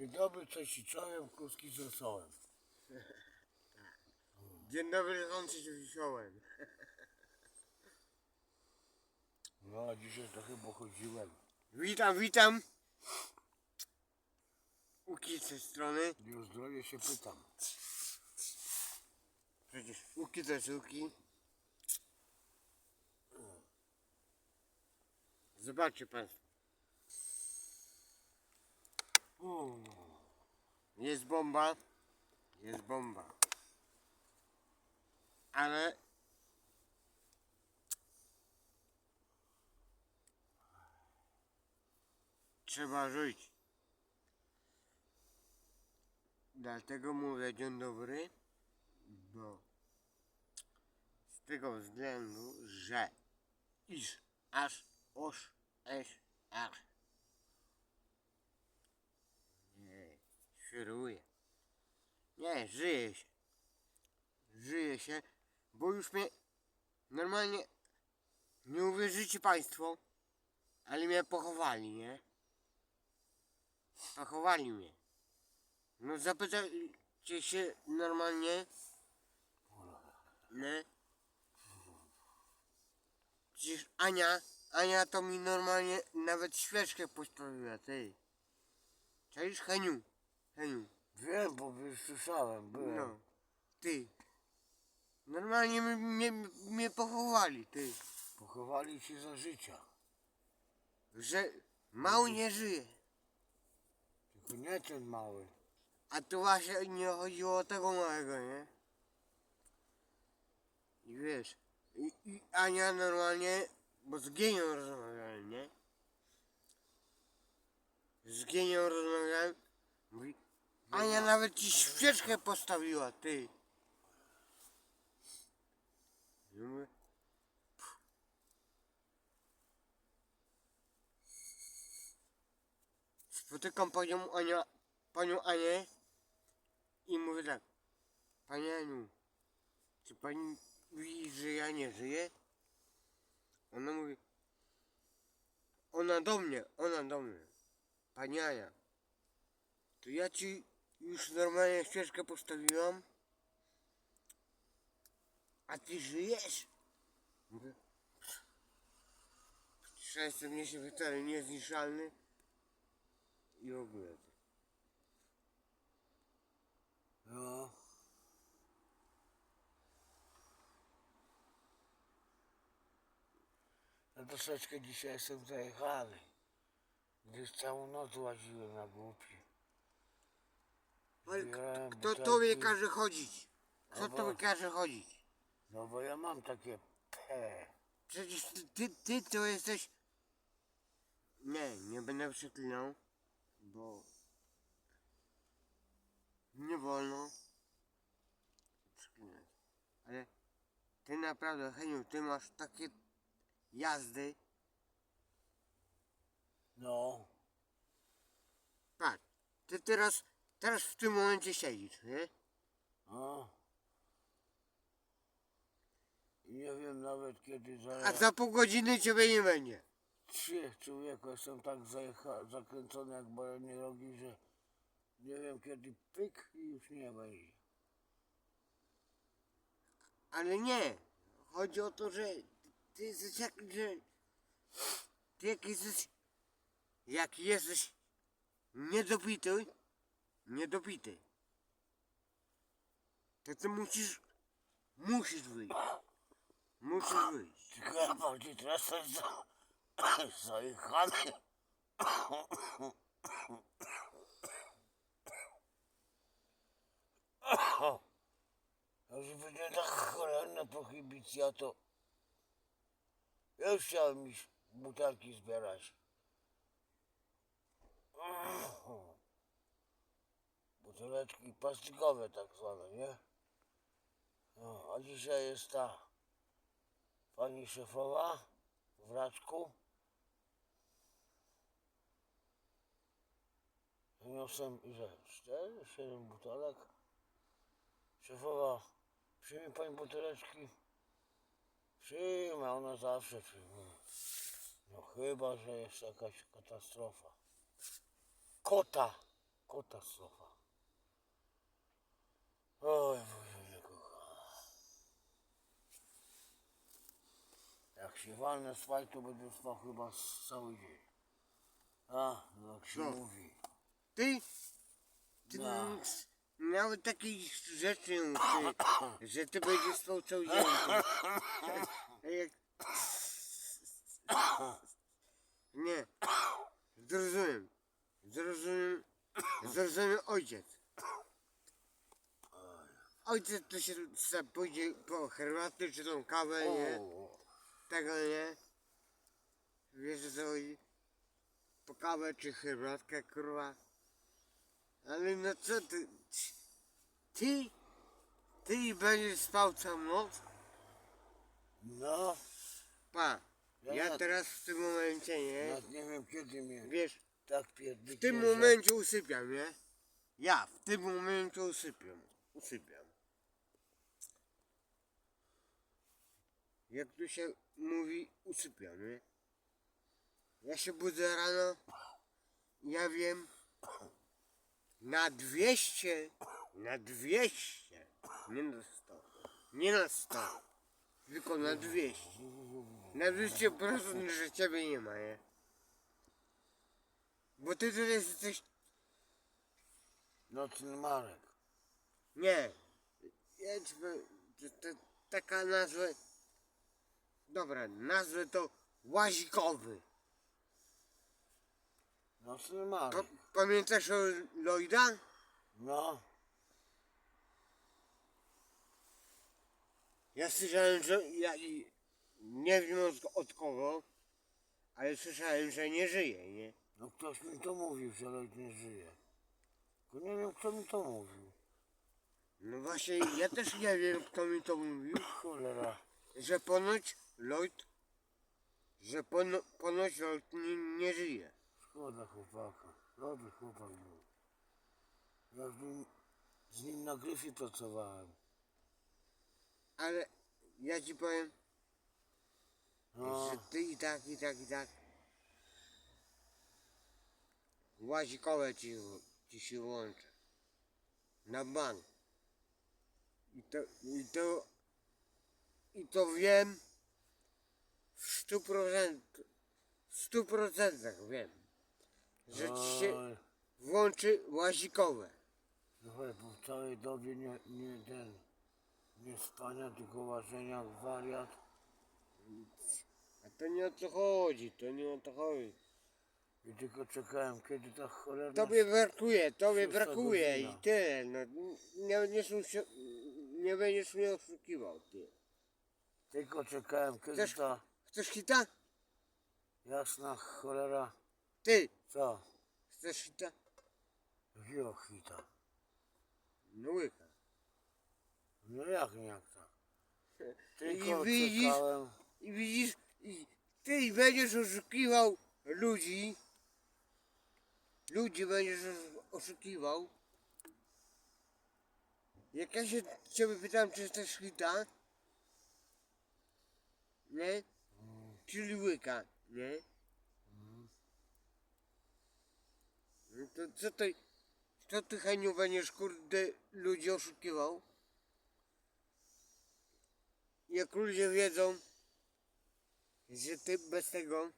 Dzień dobry, cześć i czołem, kluski z rosołem. Dzień dobry, rządcy z wiołem. No, a dzisiaj trochę pochodziłem. Witam, witam. Uki z tej strony. I o zdrowie się pytam. Przecież uki to jest uki. Zobaczcie państwo. Jest bomba. Jest bomba. Ale trzeba żyć. Dlatego mówię dzień dobry, bo z tego względu, że iż aż oż eś ach nie świruje. Nie, żyje się. Żyje się, bo już mnie normalnie nie uwierzycie państwo, ale mnie pochowali, nie? Pochowali mnie. No zapytajcie się normalnie. Nie? Przecież Ania, Ania to mi normalnie nawet świeczkę postawiła, ty. Cześć Heniu, Heniu, Wiem, bo już słyszałem, byłem. no, ty. Normalnie mnie, mnie, mnie pochowali, ty. Pochowali się za życia. Że mały nie żyje. Tylko nie ten mały. A tu właśnie nie chodziło o tego małego, nie? I wiesz, i, i Ania normalnie, bo z Gienią rozmawiałem, nie? Z Gienią rozmawiałem, mówi, Ania nawet ci świeczkę postawiła, ty. Spotykam panią Ania, panią Anię i mówię tak, Pani Aniu, czy pani widzi, że ja nie żyję? Ona mówi, ona do mnie, ona do mnie, Pani Ania, to ja ci już normalnie ścieżkę postawiłam, a ty żyjesz? Mówię, przecież jestem nieśmiertelny, niezniszczalny i w ogóle. No. Ja troszeczkę dzisiaj jestem zajechany. Gdyż całą noc łaziłem na głupi. Ale Zbierałem kto tobie każe chodzić? Kto Albo- tobie każe chodzić? No bo ja mam takie P. Przecież ty, ty, ty to jesteś... Nie, nie będę przeklinał, bo... Nie wolno przeklinać. Ale ty naprawdę, Heniu, ty masz takie jazdy. No. Patrz, ty teraz, teraz w tym momencie siedzisz, nie? O. I nie wiem nawet kiedy A zaraz. za pół godziny ciebie nie będzie. Trzy człowieku jestem tak zajecha, zakręcony jak baranie rogi, że nie wiem kiedy pyk i już nie będzie. Ale nie. Chodzi o to, że ty jesteś jak, że ty jak jesteś, jak jesteś niedopity, niedopity, to ty musisz, musisz wyjść. Musisz wyjść. Tylko bardziej teraz jestem za, zajechany. A że będzie tak cholerna prohibicja, to ja już chciałem iść butelki zbierać. Buteleczki plastikowe tak zwane, nie? No, a dzisiaj jest ta pani szefowa w Raczku. Wyniosłem ile? Cztery, siedem butelek. Szefowa, przyjmie pani buteleczki? Przyjmę, ona zawsze przyjmuje. No chyba, że jest jakaś katastrofa. Kota, Katastrofa. Oj, Boże mnie kocha. Jak się walnę spać, to będę spał chyba z cały dzień. A, no jak się No. mówi. Ty? Ty No. nic- nawet takich rzeczy nie mów, ty, że ty będziesz spał cały dzień. Ty. Jak... Nie. Zrozumiem. Zrozumiem. Zrozumiem ojciec. Ojciec to się se pójdzie po herbatę czy tą kawę, nie? O, Tego nie. Wiesz o co chodzi? Po kawę czy herbatkę, kurwa. Ale no co ty? Ty? Ty będziesz spał całą noc? no, Pa. Ja Ja na- teraz w tym momencie, nie? nawet nie wiem kiedy mnie Wiesz, tak pierdolę. w tym momencie usypiam, nie? Ja w tym momencie usypiam. Usypiam. Jak tu się mówi, usypiam, nie? Ja się budzę rano, ja wiem, na 200, na 200, nie na 100, nie na 100, tylko na 200. Na 200% że ciebie nie ma, nie? Bo ty tutaj jesteś Nocny Marek. Nie. Ja ci powiem, to, to, taka nazwa. Dobra, nazwę to łazikowy. Nocny Pa, Marek. pamiętasz o Lloyda? No, Ja słyszałem, że. Ja i- nie wiem od, od kogo, ale słyszałem, że nie żyje, nie? no ktoś mi to mówił, że Lloyd nie żyje. Tylko nie wiem kto mi to mówił. No właśnie, ja też nie wiem, kto mi to mówił, Cholera. że ponoć Lloyd. Że pono, ponoć Lloyd nie, nie żyje. Szkoda chłopaka. Dobry chłopak był. Ja z nim, z nim na gryfie pracowałem. Ale ja ci powiem, No, że ty i tak, i tak, i tak. Łazikowe ci, ci się łączę. Na bank. I to, i to, i to wiem w stu procent, w stu procentach wiem, że ci się włączy łazikowe. Słuchaj, po całej dobie nie, nie ten, nie spania, tylko łażenia jak wariat. A to nie o to chodzi, to nie o to chodzi. I tylko czekałem, kiedy ta cholerna... Tobie brakuje, tobie Szósta brakuje i godzina. tyle. No, nie, będziesz nie będziesz mnie oszukiwał, ty. Tylko czekałem, kiedy Chcesz- ta Chcesz hita? jasna cholera... Ty, Co? chcesz hita? Wziął hita. No łyka. No jak nie jak tak? I Tylko widzisz? czekałem. I widzisz, i ty będziesz oszukiwał ludzi. Ludzi będziesz os- oszukiwał. Jak ja się ciebie pytam, czy chcesz hita? Nie? Czyli łyka, nie? No to co ty, co ty Heniu będziesz kurde ludzi oszukiwał? Jak ludzie wiedzą, że ty bez tego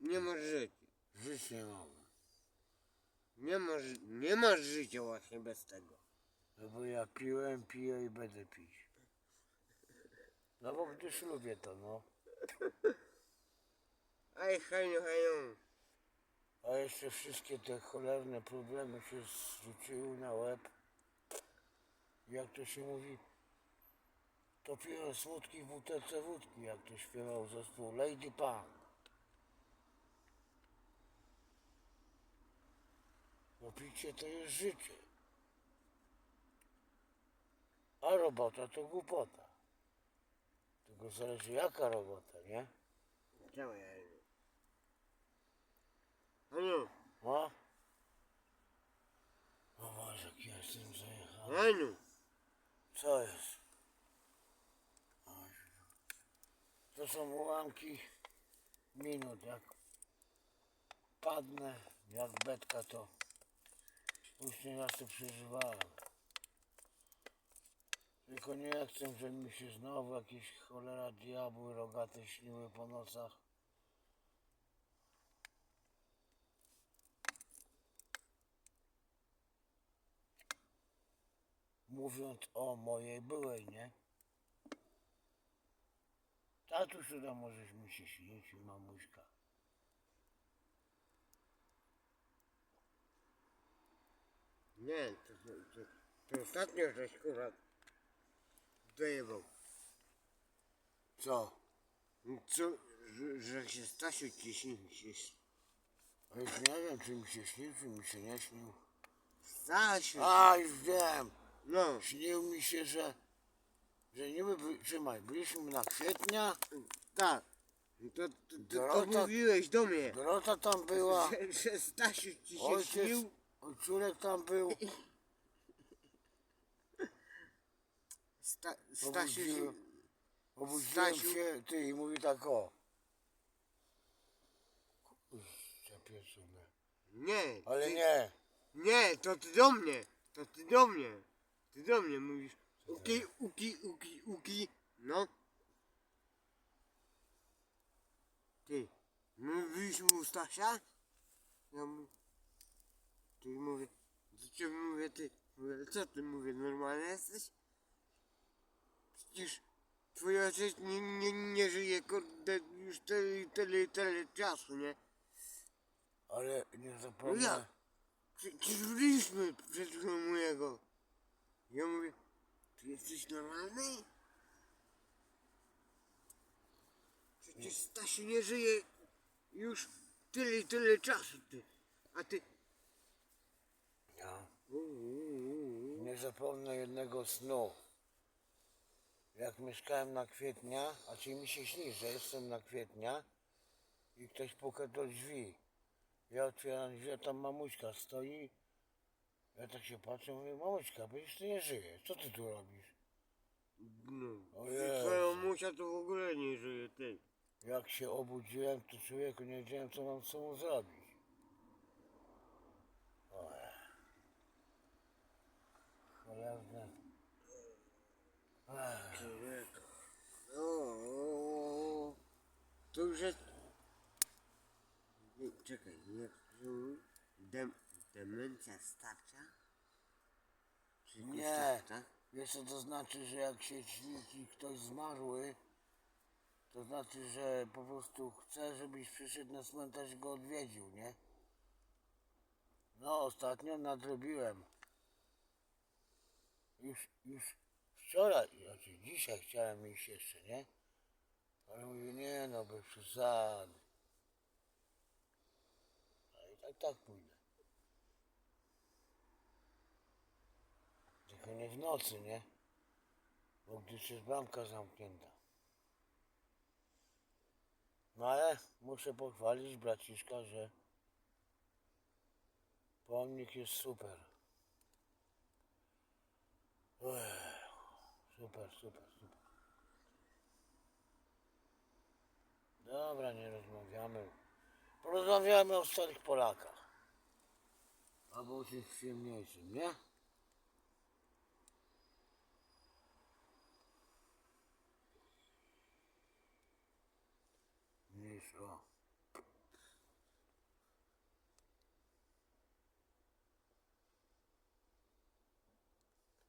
nie masz życia. Żyć nie mogę. Nie masz, nie masz życia właśnie bez tego. No bo ja piłem, piję i będę pić. No bo też lubię to, no. Aj Heniu, Heniu. A jeszcze wszystkie te cholerne problemy się zrzuciły na łeb. Jak to się mówi? Topiłem smutki w butelce wódki, jak to śpiewał zespół Lady Punk. Bo picie to jest życie. A robota to głupota. Tylko zależy jaka robota, nie? Działaj, Heniu. Heniu, No? O Boże, jak ja jestem zajechany. Heniu. Co jest? Oj. To są ułamki minut. Jak padnę, jak betka, to już nie raz to przeżywałem. Tylko nie chcę, żeby mi się znowu jakieś cholera diabły rogate śniły po nocach. Mówiąc o mojej byłej, nie? Tatuś uda możesz mi się śnić mamuśka. Nie, to, to, to, to ostatnio żeś kurwa dojebał. Co? Co, że, że się Stasiu ci śni, się A już nie wiem, czy mi się śnił, czy mi się nie śnił. Stasiu! A, już wiem. No, Śnił mi się, że, że niby, by, trzymaj, byliśmy na kwietnia, tak. To, to, to, to Dorota- mówiłeś do mnie, Dorota tam była, że, że Stasiu ci się ojciec, śnił. ojczulek tam był, Sta, Stasiu się... Obudziłem. obudziłem Stasiu. się, ty i mówi tak o. Kurczę pieczone. Nie, Ale ty, nie, Nie, to ty do mnie. To ty do mnie. Ty do mnie mówisz. Uki, uki, uki, uki. No. Ty. Mówiliśmy u Stasia? Ja mówię. Ty mówię. Do ciebie mówię ty. Mówię, co ty mówię, normalny jesteś? Przecież twój ojciec nie, nie, nie żyje kurde już tyle, tyle, tyle czasu, nie? ale nie No zapomnę. jak? Przecież byliśmy przed chwilą mojego. Ja mówię, ty jesteś normalny? Przecież Stasiu nie żyje już tyle i tyle czasu, ty. A ty... Ja. Nie zapomnę jednego snu. Jak mieszkałem na kwietnia, a czyli mi się śni, że jestem na kwietnia i ktoś puka do drzwi. Ja otwieram drzwi, a tam mamuśka stoi. Ja tak się patrzę, mówię, mamuśka, przecież ty nie żyjesz, co ty tu robisz? No, O Jezu. twoja musia to w ogóle nie żyje, ty. Jak się obudziłem, to człowieku nie wiedziałem, co mam z sobą zrobić. Oj. Cholerne. Ech. Człowieku. O, to już jest... Nie, czekaj, jak to Dem, demencja starcza? Czy Nie. tak, tak? Wiesz co to znaczy, że jak się ci ktoś zmarły, to znaczy, że po prostu chce, żebyś przyszedł na cmentarz i go odwiedził, nie? No, ostatnio nadrobiłem. Już, już wczoraj, znaczy dzisiaj chciałem iść jeszcze, nie? Ale mówię, nie no, bez przesady. A i tak, tak pójdę. Tylko nie w nocy, nie? Bo gdyż jest bramka zamknięta. No ale muszę pochwalić braciszka, że pomnik jest super. Ech, super, super, super. Dobra, nie rozmawiamy. Porozmawiamy o starych Polakach. Albo o czymś przyjemniejszym, nie? Niż o.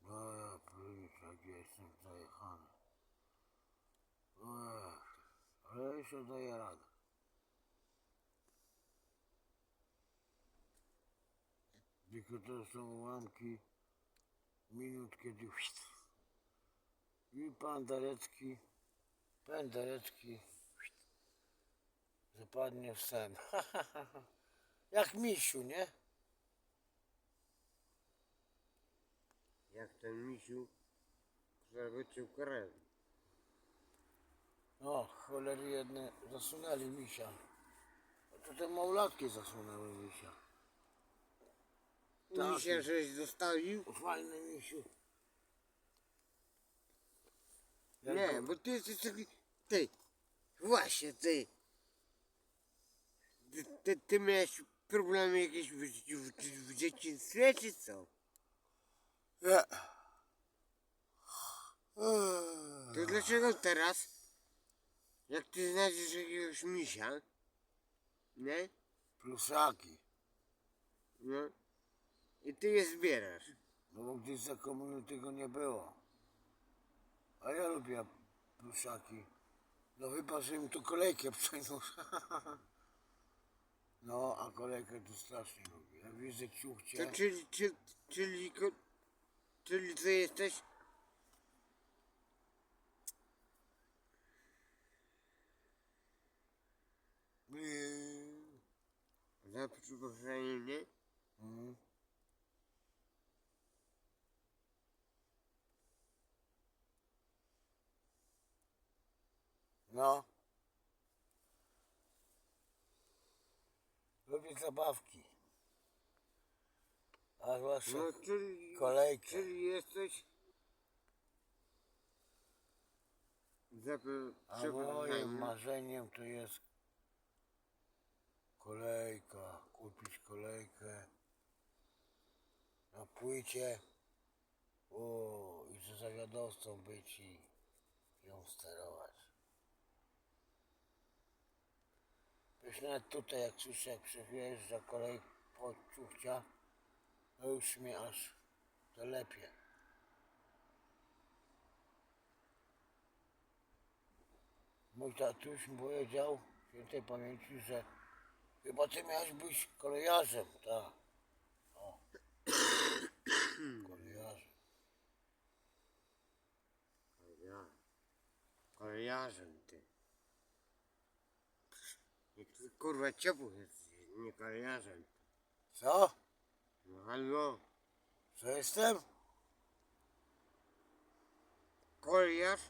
No ja prysz, jak jestem zajechany. Ech, ale jeszcze daję radę. Tylko to są ułamki minut, kiedy i pan Darecki, pan Darecki zapadnie w sen. Jak misiu, nie? Jak ten misiu, który wyciął krew. O, cholery jedne zasunęli misia. To te małolatki zasunęły misia. Tak. Misia żeś zostawił? Fajny misiu. Nie, bo ty jesteś taki... Ty, właśnie ty. Ty, ty, ty miałeś problemy jakieś w, w, w dzieciństwie, czy co? Nie. To dlaczego teraz, jak ty znajdziesz jakiegoś misia, nie? Plusaki. No. I ty je zbierasz. No bo gdzieś za komuny tego nie było. A ja lubię pluszaki. No chyba, że im tu kolejkę przeniósł. No, a kolejkę to strasznie lubię. Jak widzę To ciuchcie, czyli, czy, czyli, ko- czyli ty jesteś przeproszeniem, nie? mm. No. Lubię zabawki. A zwłaszcza No czyli, kolejkę. czyli jesteś za A moim marzeniem to jest kolejka, kupić kolejkę na płycie o, i ze zawiadowcą być i ją sterować. Już nawet tutaj jak słyszę jak przejeżdża kolej pod ciuchcia, to już mnie aż telepie. Mój tatuś mi powiedział, świętej pamięci, że chyba ty miałeś być kolejarzem, tak. O. Kolejarzem. Ja. Kolejarzem ty. Kurwa ciepły jesteś, nie kolejarzem. Co? No halo, Co jestem? kolejarz?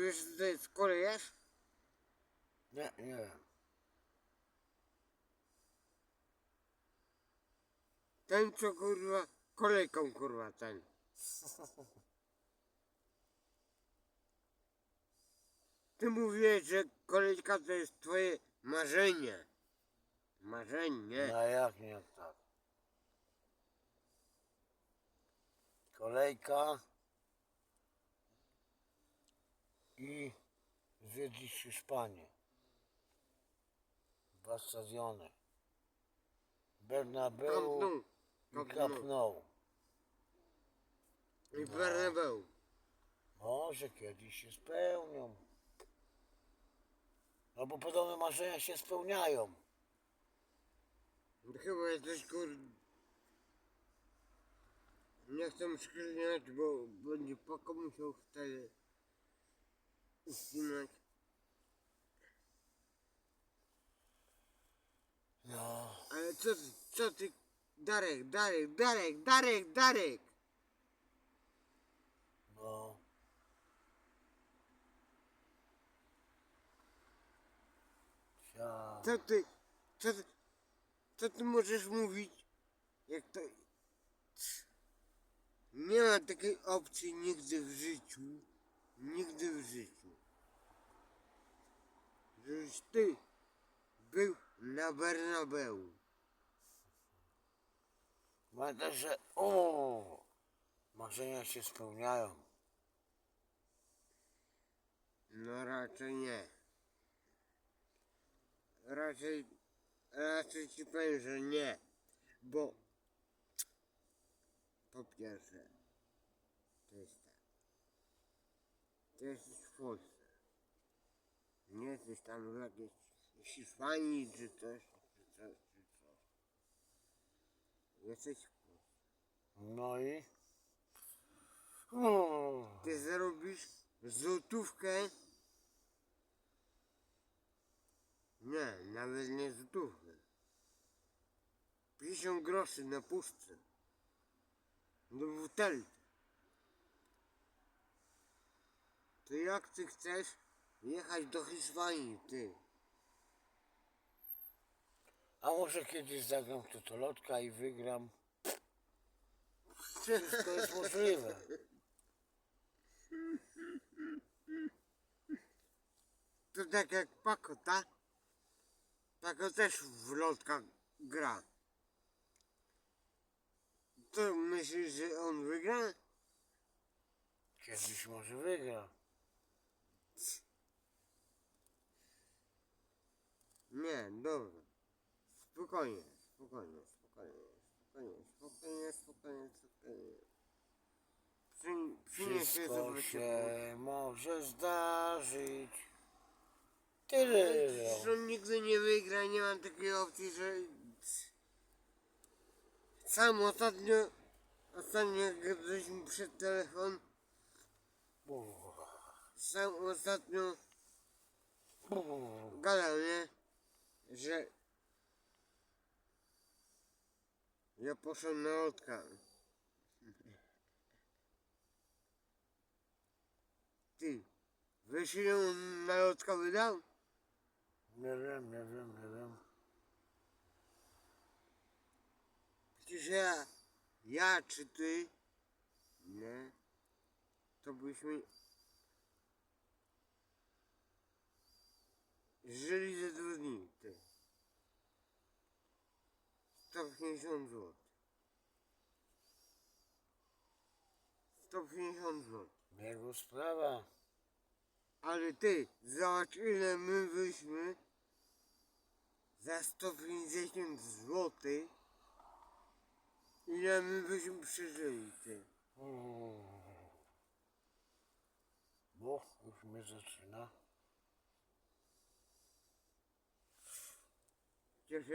Wiesz co to jest kolejarz? Nie, nie wiem. Ten co kurwa, kolejką kurwa ten. Ty mówiłeś, że kolejka to jest twoje marzenie. Marzenie. No jak nie tak. Kolejka i zwiedzić Hiszpanię. Dwa stadiony. Bernabeu i Nou. I Bernabeu. Może kiedyś się spełnią. No bo podobne marzenia się spełniają. Chyba jesteś kur... Nie chcę szkliniać, bo będzie poko musiał wtedy uścinać. No, Ale co co ty, Darek, Darek, Darek, Darek, Darek! no. Co ty, co ty, co ty możesz mówić, jak to... Nie ma takiej opcji nigdy w życiu, nigdy w życiu, żebyś ty był na Bernabeu. Pamiętaj, że o, marzenia się spełniają. No raczej nie. Raczej, raczej ci powiem, że nie, bo po pierwsze, to jest tak. Ty jesteś w Polsce. Nie jesteś tam w jakiejś Hiszpanii czy coś, czy coś. Jesteś. No i? O, Ty zarobisz złotówkę. Nie, nawet nie złotówkę. 50 groszy na puszce. Do butelki. To jak ty chcesz jechać do Hiszpanii, ty? A może kiedyś zagram w totolotka i wygram? Wszystko jest możliwe. To tak jak Paco, tak? Taka też wlotka gra. To myślisz, że on wygra? Kiedyś może wygra. Nie, dobra. Spokojnie, spokojnie, spokojnie, spokojnie, spokojnie, spokojnie, spokojnie. Przy, przynieś się Wszystko się może zdarzyć. Tyle. On nigdy nie wygra, nie ma takiej opcji, że... Sam ostatnio, ostatnio jak gadaliśmy przed telefon, sam ostatnio gadał, nie? Że ja poszedłem na lotka. Ty, wiesz ile on na lotka wydał? Nie wiem, nie wiem, nie wiem. Przecież ja, ja czy ty, nie, to byśmy żyli ze dwa dni, ty. 150 zł. 150 zł. Jego sprawa. Ale ty, zobacz ile my byśmy za 150 zł, ile my byśmy przeżyli, ty. Bo już mnie zaczyna. Cieszę